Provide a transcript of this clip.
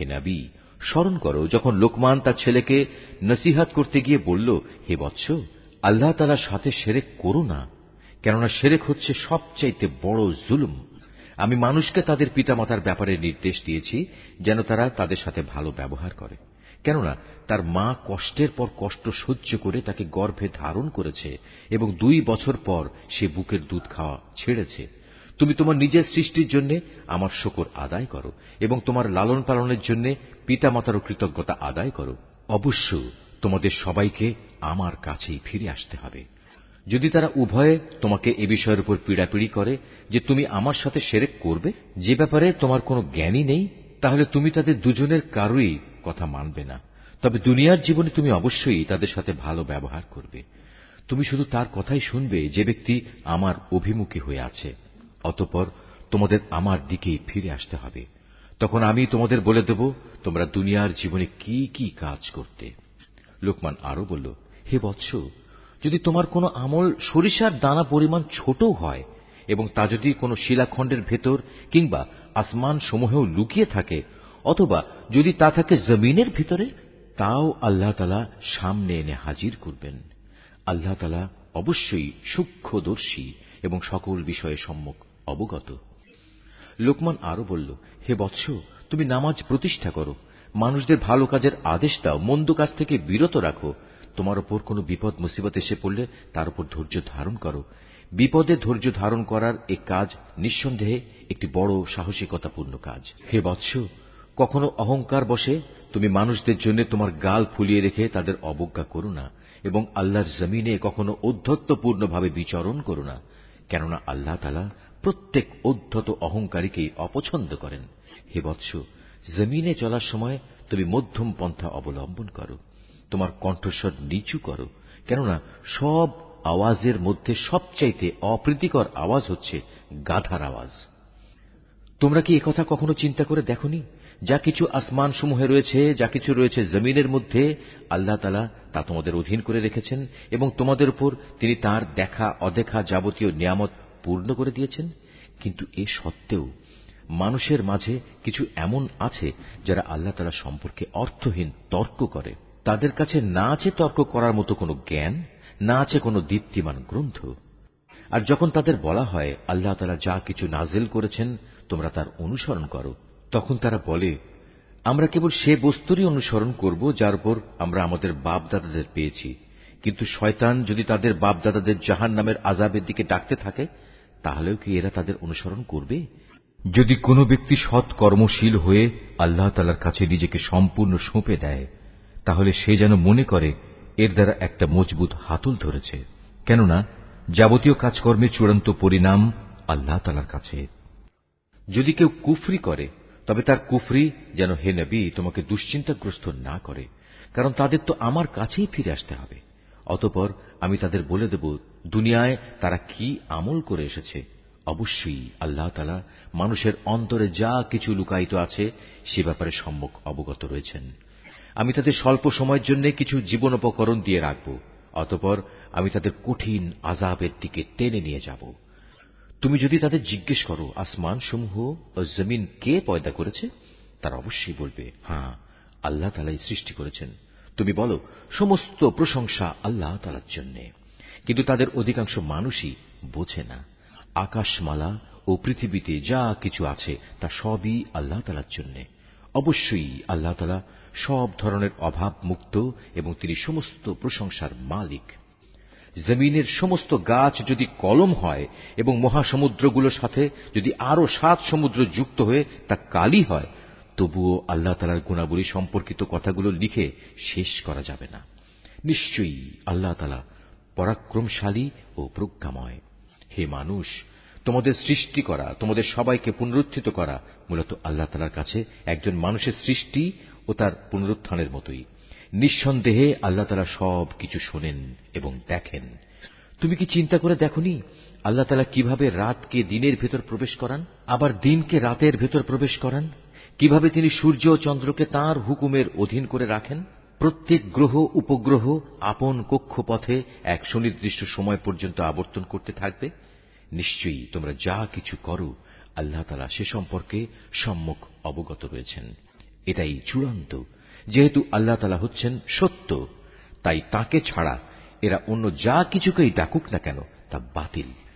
হে নাবি, স্মরণ করো, যখন লোকমান তার ছেলেকে নসিহাত করতে গিয়ে বলল, হে বৎস, আল্লাহ তালার সাথে সেরেক করো না, কেননা সেরেক হচ্ছে সবচাইতে বড় জুলুম। আমি মানুষকে তাদের পিতামাতার ব্যাপারে নির্দেশ দিয়েছি, যেন তারা তাদের সাথে ভালো ব্যবহার করে। কেননা, তার মা কষ্টের পর কষ্ট সহ্য করে তাকে গর্ভে ধারণ করেছে এবং দুই বছর পর সে বুকের দুধ খাওয়া ছেড়েছে। তুমি তোমার নিজের সৃষ্টির জন্য আমার শকর আদায় করো, এবং তোমার লালন পালনের জন্য পিতামাতারও কৃতজ্ঞতা আদায় করো। অবশ্য তোমাদের সবাইকে আমার কাছেই ফিরে আসতে হবে। যদি তারা উভয়ে তোমাকে এ বিষয়ের উপর পীড়াপিড়ি করে যে তুমি আমার সাথে সেরেক করবে, যে ব্যাপারে তোমার কোনো জ্ঞানই নেই, তাহলে তুমি তাদের দুজনের কারোই কথা মানবে না। তবে দুনিয়ার জীবনে তুমি অবশ্যই তাদের সাথে ভালো ব্যবহার করবে। তুমি শুধু তার কথাই শুনবে যে ব্যক্তি আমার অভিমুখী হয়ে আছে। অতপর তোমাদের আমার দিকেই ফিরে আসতে হবে। তখন আমি তোমাদের বলে দেব, তোমরা দুনিয়ার জীবনে কি কি কাজ করতে। লোকমান আরও বলল, হে বৎস, যদি তোমার কোনো আমল সরিষার দানা পরিমাণ ছোটও হয় এবং তা যদি কোনো শিলাখণ্ডের ভেতর কিংবা আসমান সমূহেও লুকিয়ে থাকে, অথবা যদি তা থাকে জমিনের ভিতরে, তাও আল্লাহ তালা সামনে এনে হাজির করবেন। আল্লাহ তালা অবশ্যই সূক্ষ্মদর্শী এবং সকল বিষয়ে সম্মুখ। অবগত। লোকমান আরও বলল, হে বৎস, তুমি নামাজ প্রতিষ্ঠা করো। মানুষদের ভালো কাজের আদেশ দাও, মন্দ কাজ থেকে বিরত রাখো। তোমার ওপর কোনো বিপদ, মুসিবত এসে পড়লে তার উপর ধৈর্য ধারণ করো। বিপদে ধৈর্য ধারণ করার এ কাজ নিঃসন্দেহে একটি বড় সাহসিকতাপূর্ণ কাজ। হে বৎস, কখনো অহংকার বসে তুমি মানুষদের জন্য তোমার গাল ফুলিয়ে রেখে তাদের অবজ্ঞা করো না এবং আল্লাহর জমিনে কখনো ঔদ্ধত্যপূর্ণভাবে বিচরণ করো না। কেননা আল্লাহ তালা প্রত্যেক অধ্যত অহংকারীকেই অপছন্দ করেন। হে বৎস, জমিনে চলার সময় তুমি মধ্যম পন্থা অবলম্বন করো, তোমার কণ্ঠস্বর নিচু করো, কেননা সব আওয়াজের মধ্যে সবচাইতে অপ্রীতিকর আওয়াজ হচ্ছে গাধার আওয়াজ। তোমরা কি একথা কখনো চিন্তা করে দেখনি? যা কিছু আসমান সমূহে রয়েছে, যা কিছু রয়েছে জমিনের মধ্যে, আল্লাহ তালা তা তোমাদের অধীন করে রেখেছেন এবং তোমাদের উপর তিনি তার দেখা অদেখা যাবতীয় নিয়ামত পূর্ণ করে দিয়েছেন, কিন্তু এ সত্ত্বেও মানুষের মাঝে কিছু এমন আছে যারা আল্লাহ তালা সম্পর্কে অর্থহীন তর্ক করে। তাদের কাছে না আছে তর্ক করার মতো কোনো জ্ঞান, না আছে কোনো দীপ্তিমান গ্রন্থ। আর যখন তাদের বলা হয়, আল্লাহ তালা যা কিছু নাজেল করেছেন, তোমরা তার অনুসরণ করো, তখন তারা বলে, আমরা কেবল সে বস্তুরই অনুসরণ করব যার উপর আমরা আমাদের বাপদাদাদের পেয়েছি। কিন্তু শয়তান যদি তাদের বাপদাদাদের জাহান নামের আজাবের দিকে ডাকতে থাকে তাহলেও কি এরা তাদের অনুসরণ করবে? যদি কোনো ব্যক্তি সৎ কর্মশীল হয়ে আল্লাহ তালার কাছে নিজেকে সম্পূর্ণ সঁপে দেয়, তাহলে সে যেন মনে করে এর দ্বারা একটা মজবুত হাতল ধরেছে। কেননা, যাবতীয় কাজকর্মের চূড়ান্ত পরিণাম আল্লাহ তালার কাছে। যদি কেউ কুফরি করে, তবে তার কুফরি যেন, হে নবী, তোমাকে দুশ্চিন্তাগ্রস্ত না করে, কারণ তাদের তো আমার কাছেই ফিরে আসতে হবে। অতপর আমি তাদের বলে দেব, দুনিয়ায় তারা কি আমল করে এসেছে? অবশ্যই আল্লাহ তালা মানুষের অন্তরে যা কিছু লুকায়িত আছে, সে ব্যাপারে সম্মুখ অবগত রয়েছেন। আমি তাদের স্বল্প সময়ের জন্য কিছু জীবনোপকরণ দিয়ে রাখব, অতপর আমি তাদের কঠিন আজাবের দিকে টেনে নিয়ে যাব। তুমি যদি তাদের জিজ্ঞেস করো আসমান সমূহ ও জমিন কে পয়দা করেছে? তারা অবশ্যই বলবে হ্যাঁ আল্লাহ তালাই সৃষ্টি করেছেন। তুমি বলো, সমস্ত প্রশংসা আল্লাহ তালার জন্য। কিন্তু তাদের অধিকাংশ মানুষই বোঝে না। আকাশমালা ও পৃথিবীতে যা কিছু আছে, তা সবই আল্লাহ তালার জন্য। অবশ্যই আল্লাহ তালা সব ধরনের অভাব মুক্ত এবং তিনি সমস্ত প্রশংসার মালিক। জমিনের সমস্ত গাছ যদি কলম হয় এবং মহাসমুদ্রগুলোর সাথে যদি আরও সাত সমুদ্র যুক্ত হয়ে তা কালি হয় তবুও আল্লাহ তালার গুণাবলী সম্পর্কিত কথাগুলো লিখে শেষ করা যাবে না। নিশ্চয়ই আল্লাহ তালা পরাক্রমশালী ও প্রজ্ঞাময়। হে মানুষ, তোমাদের সৃষ্টি করা, তোমাদের সবাইকে পুনরুত্থিত করা মূলত আল্লাহ তালার কাছে একজন মানুষের সৃষ্টি ও তার পুনরুত্থানের মতোই। নিঃসন্দেহে আল্লাহ তালা সব কিছু শোনেন এবং দেখেন। তুমি কি চিন্তা করে দেখনি? আল্লাহ তালা কীভাবে রাতকে দিনের ভেতর প্রবেশ করান? আবার দিনকে রাতের ভেতর প্রবেশ করান? কীভাবে তিনি সূর্য ও চন্দ্রকে তাঁর হুকুমের অধীন করে রাখেন? প্রত্যেক গ্রহ, উপগ্রহ আপন কক্ষপথে এক সুনির্দিষ্ট সময় পর্যন্ত আবর্তন করতে থাকবে। নিশ্চয়ই তোমরা যা কিছু করো, আল্লাহ তালা সে সম্পর্কে সম্মুখ অবগত রয়েছেন। এটাই চূড়ান্ত। যেহেতু আল্লাহ তালা হচ্ছেন সত্য, তাই তাকে ছাড়া এরা অন্য যা কিছুকেই ডাকুক না কেন, তা বাতিল।